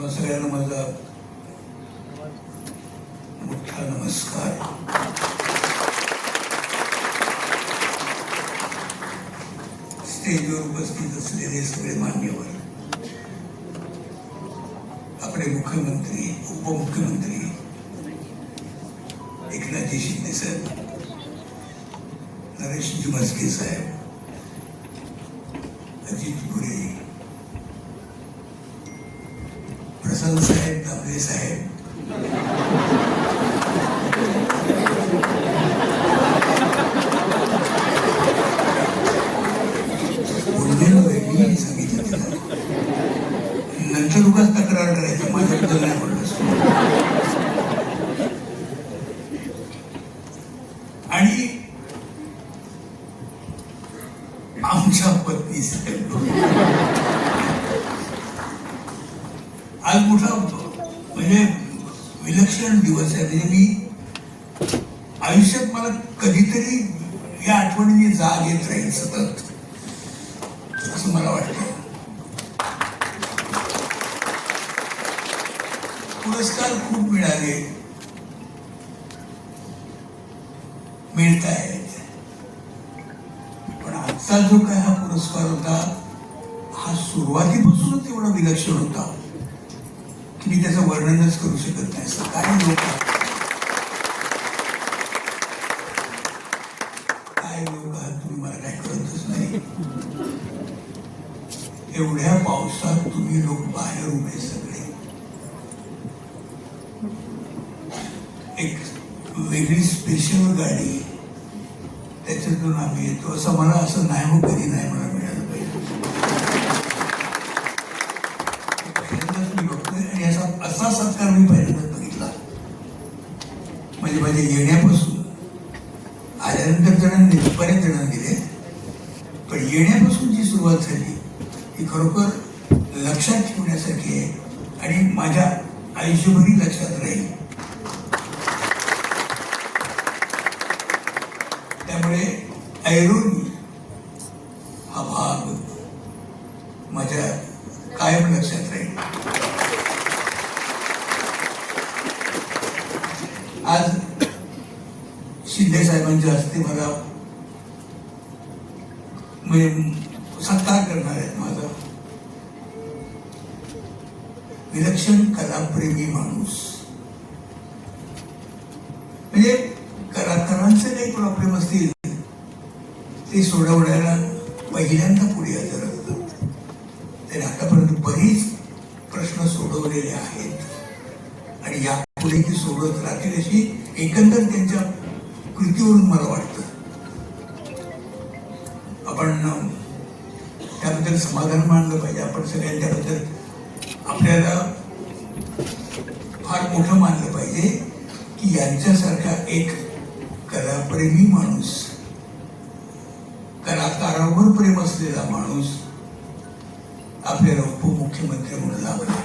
तुम्हा सगळ्यांना माझा मोठा नमस्कार. स्टेजवर उपस्थित असलेले सगळे मान्यवर आपले मुख्यमंत्री उपमुख्यमंत्री एकनाथजी शिंदे साहेब नरेशजी म्हस्के साहेब अजित गुरे प्रसन्न साहेब दामले साहेब. बोललेलं सांगितलं नंतर उगाच तक्रार करायची माझ्याबद्दल नाही म्हणलं आणि आमच्या पत्नी साहेब आज मोठा म्हणजे विलक्षण दिवस आहे. म्हणजे मी आयुष्यात मला कधीतरी या आठवणीने जाग येत राहील सतत असं मला वाटतं. पुरस्कार खूप मिळाले. मिळत आहेत पण आजचा जो काय हा पुरस्कार होता हा सुरुवातीपासूनच एवढा विलक्षण होता. मी त्याचं वर्णनच करू शकत नाही असं काही लोक काय लोक आहात तुम्ही मला काय कळतच नाही. एवढ्या पावसात तुम्ही लोक बाहेर उभे सगळे. एक वेगळी स्पेशल गाडी त्याच्यातून आम्ही येतो. असं मला असं नाही हो कधी नाही म्हणत मिळालं पाहिजे पहिल्यांदाच मी बघतोय आणि असा असा सत्कार मी पहिल्यांदाच बघितला म्हणजे माझ्या येण्यापासून आल्यानंतर जणांनी बऱ्याच जणांनी गेले पण येण्यापासून जी सुरुवात झाली ती खरोखर लक्षात ठेवण्यासाठी आहे आणि माझ्या आयुष्यभरी लक्षात राहील. त्यामुळे ऐरोनी हा भाग माझ्या कायम लक्षात राहील. आज शिंदे साहेबांच्या हस्ते मला म्हणजे सत्कार करणार आहेत माझा. विलक्षण कलाप्रेमी माणूस. म्हणजे कलाकारांचे काही प्रॉब्लेम असतील ते सोडवण्याला पहिल्यांदा पुढे हजर असतात. त्याने आतापर्यंत बरीच प्रश्न सोडवलेले आहेत. आणि यापुढे ती सोडवत राहतील अशी एकंदर त्यांच्या कृतीवरून मला वाटतं. आपण त्याबद्दल समाधान मानलं पाहिजे. आपण सगळ्यांच्याबद्दल आपल्याला फार मोठं मानलं पाहिजे की यांच्यासारखा एक कलाप्रेमी माणूस कलाकारावर प्रेम असलेला माणूस आपल्याला उपमुख्यमंत्री म्हणून लाभला.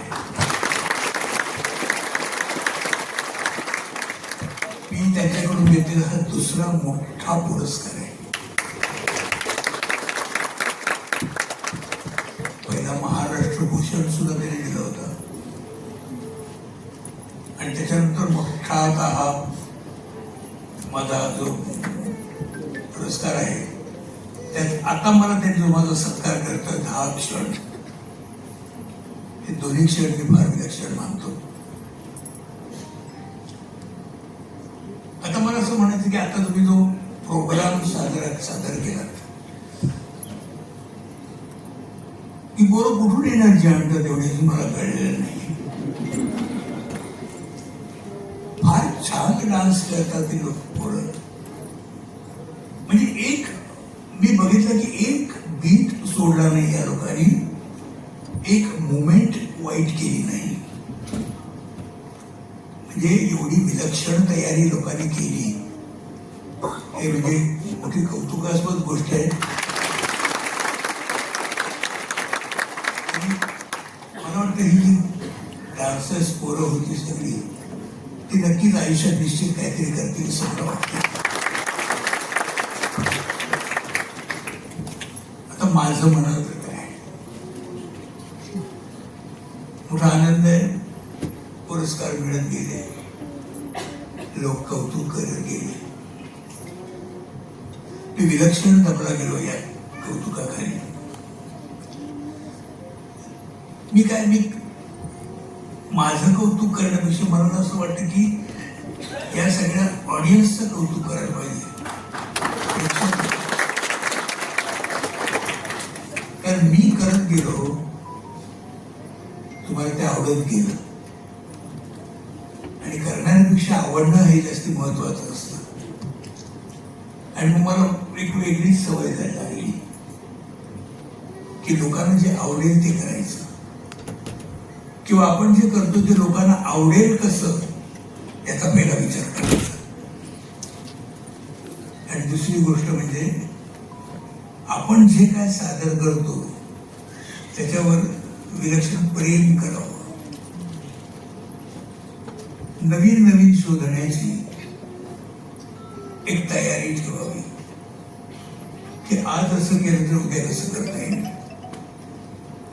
त्याच्याकडून हा दुसरा मोठा पुरस्कार आहे. पहिला महाराष्ट्र भूषण सुद्धा त्याने दिलं होतं. आणि त्याच्यानंतर मोठा आता हा माझा जो पुरस्कार आहे त्यात आता मला त्यांनी जो माझा सत्कार करतात दहा क्षण हे दोन्ही क्षण मी फार विलक्षण मानतो. म्हणायचं की आता तुम्ही जो प्रोग्राम सादर सादर केला ती पोरं कुठून एनर्जी आणतात एवढी मला कळलेलं नाही फार छान डान्स करतात ती लोक पोरं म्हणजे एक, मी बघितलं की एक बीट सोडला नाही या लोकांनी. एक मुमेंट वाईट केली नाही. म्हणजे एवढी विलक्षण तयारी लोकांनी केली. हे म्हणजे मोठी कौतुकास्पद गोष्ट आहे. मला वाटतं ही जी डान्सर्स पोरं होती सगळी ती नक्कीच आयुष्यात निश्चित काहीतरी करतील सगळं वाटतं. आता माझं म्हणाल तर काय मोठा आनंद आहे पुरस्कार मिळत गेले लोक कौतुक करत गेले. मी विलक्षण दबला गेलो या कौतुकाखाली. मी काय मी माझं कौतुक करण्यापेक्षा मला असं वाटतं की या सगळ्या ऑडियन्सचं कौतुक करायला पाहिजे. कारण मी करत गेलो तुम्हाला ते आवडत गेलं आणि करणाऱ्यापेक्षा आवडणं हे जास्त महत्वाचं असतं. आणि मग मला एक वेगळीच सवय जायला लागली की लोकांना जे आवडेल ते करायचं. किंवा आपण जे करतो ते लोकांना आवडेल कसं याचा पहिला विचार करायचा. आणि दुसरी गोष्ट म्हणजे आपण जे काय सादर करतो त्याच्यावर विलक्षण प्रेम करावं. नवीन नवीन शोधण्याची एक तयारी ठेवावी. की आज असं केलं तर उद्या कसं करता येईल.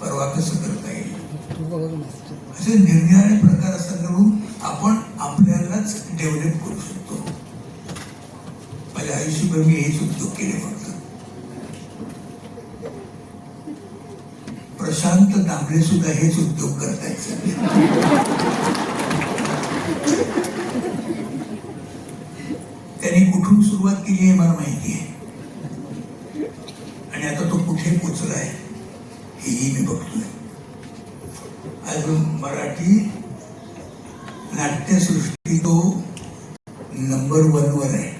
परवा कसं करता येईल. असे निरनिराळे प्रकार असं करून आपण आपल्यालाच डेव्हलप करू शकतो. माझ्या आयुष्यभर मी हेच उद्योग केले फक्त. प्रशांत दामले सुद्धा हेच उद्योग करतायत. त्यांनी कुठून सुरुवात केली आहे मला माहिती आहे आणि आता तो कुठे पोचलाय हेही मी बघतोय आज मराठी नाट्यसृष्टी तो नंबर वनवर आहे.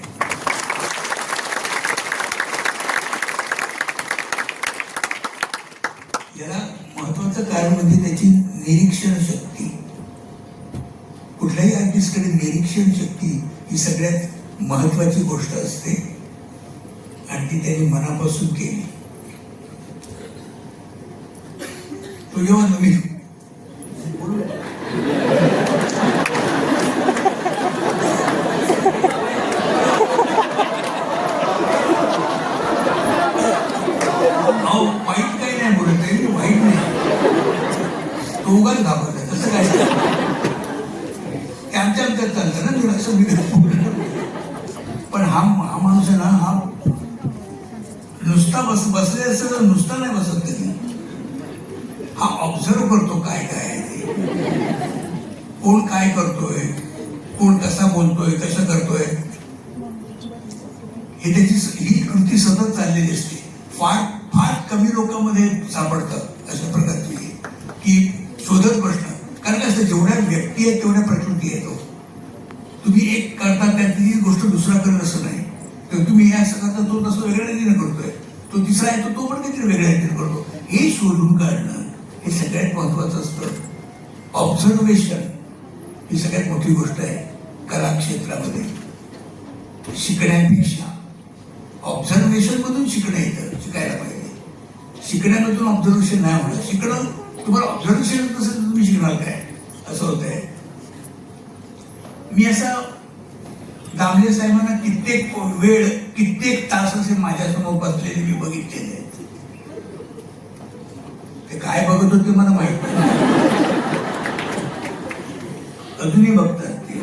याला महत्वाचं कारण म्हणजे त्याची निरीक्षण शक्ती. कुठल्याही आर्टिस्टकडे निरीक्षण शक्ती ही सगळ्यात महत्वाची गोष्ट असते. आणि ती त्यांनी मनापासून केली. तो जेव्हा नवीन अहो वाईट काही नाही बोलत आहे वाईट नाही तो उगाच घाबरला तसं काय नाही. ते आमच्या आमच्यात चालतं ना मी असं मी पण हा हा माणूस आहे ना हा नुसता बस बसले असेल तर नुसता नाही बसत कधी. हा ऑब्झर्व करतो काय काय आहे कोण काय करतोय कोण कसा बोलतोय कसं करतोय. हे त्याची ही कृती सतत चाललेली असते. फार फार कमी लोकांमध्ये सापडतं अशा प्रकारची. की शोधत प्रश्न कारण काय जेवढ्या व्यक्ती आहेत तेवढ्या प्रकृती येतो तुम्ही एक करता त्यातली गोष्ट दुसरा करत असं नाही. तर तुम्ही या सगळ्याचा तो तसं वेगळ्या रीतीने करतोय. तो तिसरा आहे तो पण काहीतरी वेगळ्या रीतीने करतो. हे शोधून काढणं हे सगळ्यात महत्वाचं असतं. ऑब्झर्वेशन ही सगळ्यात मोठी गोष्ट आहे कला क्षेत्रामध्ये शिकण्यापेक्षा. ऑब्झर्वेशन मधून शिकणं येतं शिकायला पाहिजे. शिकण्यामधून ऑब्झर्वेशन नाही होणार. शिकणं तुम्हाला ऑब्झर्वेशन नसेल तर तुम्ही शिकणार काय? असं होत आहे मी असा दामले साहेबांना कित्येक वेळ कित्येक तास असे माझ्यासमोर बसलेले मी बघितलेले आहेत. ते काय बघत होते मला माहीत नाही. अजूनही बघतात ते.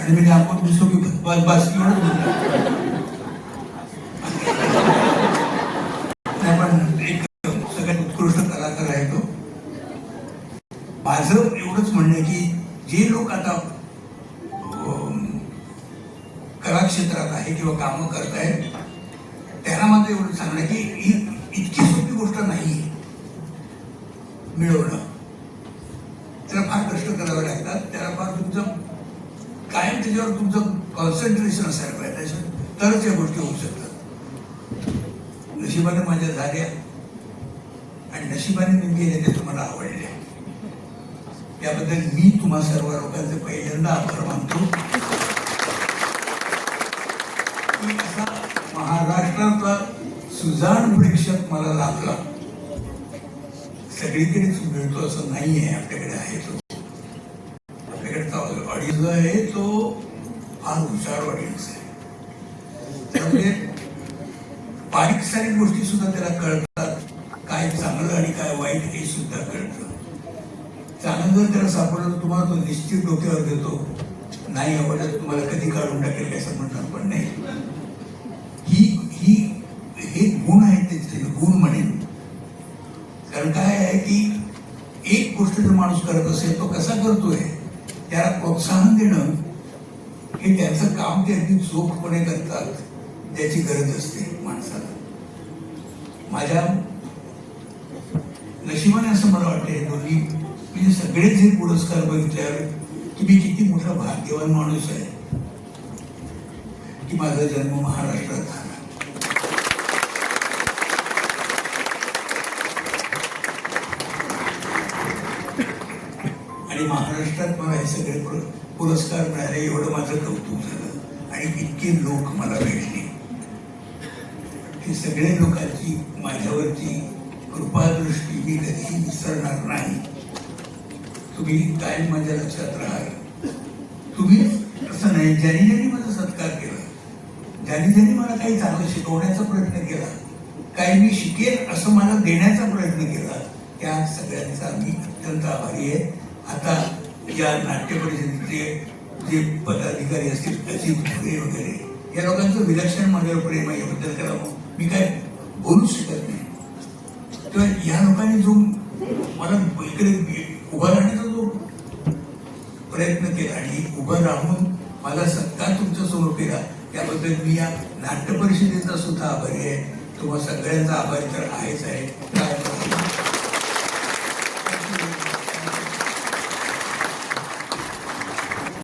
आणि मी आपण दिसतो की बस एवढंच नाही पण एक सगळ्यात उत्कृष्ट कलाकार आहे तो. माझं एवढंच म्हणणं की जे लोक आता अं, कलाक्षेत्रात आहे किंवा कामं करतायत त्यांना माझं एवढं सांगणं की इतकी सोपी गोष्ट नाही मिळवणं. त्याला फार कष्ट करावे लागतात त्याला फार तुमचं कायम त्याच्यावर तुमचं कॉन्सन्ट्रेशन असायला पाहिजे त्याच्या- तरच या गोष्टी होऊ शकतात. नशिबाने माझ्या झाल्या आणि नशिबाने मी गेले ते तुम्हाला आवडले. त्याबद्दल मी तुम्हा सर्व लोकांचे पहिल्यांदा आभार मानतो. असा महाराष्ट्राचा सुजाण प्रेक्षक मला लाभला सगळीकडेच मिळतो असं नाही आहे आपल्याकडे आहे तो. आपल्याकडे ऑडियन्स जो आहे तो फार हुशार ऑडियन्स आहे. त्यामुळे बारीक सारीक गोष्टी सुद्धा त्याला कळतात काय चांगलं आणि काय वाईट हे सुद्धा कळतं चांगलं त्याला सापडलं तर तुम्हाला तो निश्चित डोक्यावर देतो नाही आवडलं तर तुम्हाला कधी काढून टाकेल काय असं म्हणणार पण नाही. ही ही हे गुण आहेत त्याचे गुण म्हणेन. कारण काय आहे की एक गोष्ट जर माणूस करत असेल तो कसा करतोय त्याला प्रोत्साहन देणं हे त्यांचं काम ते अगदी चोखपणे करतात त्याची गरज असते माणसाला. माझ्या नशिबाने असं मला वाटते दोन्ही म्हणजे सगळेच हे पुरस्कार बघितल्यावर की मी किती मोठा भाग्यवान माणूस आहे. की माझा जन्म महाराष्ट्रात झाला. आणि महाराष्ट्रात मला हे सगळे पुरस्कार मिळाले एवढं माझं कौतुक झालं. आणि इतके लोक मला भेटले. हे सगळे लोकांची माझ्यावरची कृपादृष्टी मी कधीही विसरणार नाही. तुम्ही कायम माझ्या लक्षात राहाल तुम्ही असं नाही ज्यांनी ज्यांनी माझा सत्कार केला ज्यांनी ज्यांनी मला काही चांगलं शिकवण्याचा प्रयत्न केला काही मी शिकेल असं मला देण्याचा प्रयत्न केला त्या सगळ्यांचा मी अत्यंत आभारी आहे. आता या नाट्य परिषदेचे जे पदाधिकारी असतील अजित वगैरे या लोकांचं विलक्षण माझ्यावर प्रेम आहे याबद्दल त्याला मी काय बोलू शकत नाही तेव्हा या लोकांनी जो मला इकडे उभा राहण्याचा जो प्रयत्न केला आणि उभं राहून मला सत्कार तुमच्यासमोर केला त्याबद्दल सुद्धा आभारी आहे तुम्हा सगळ्यांचा आभारी तर आहेच आहे.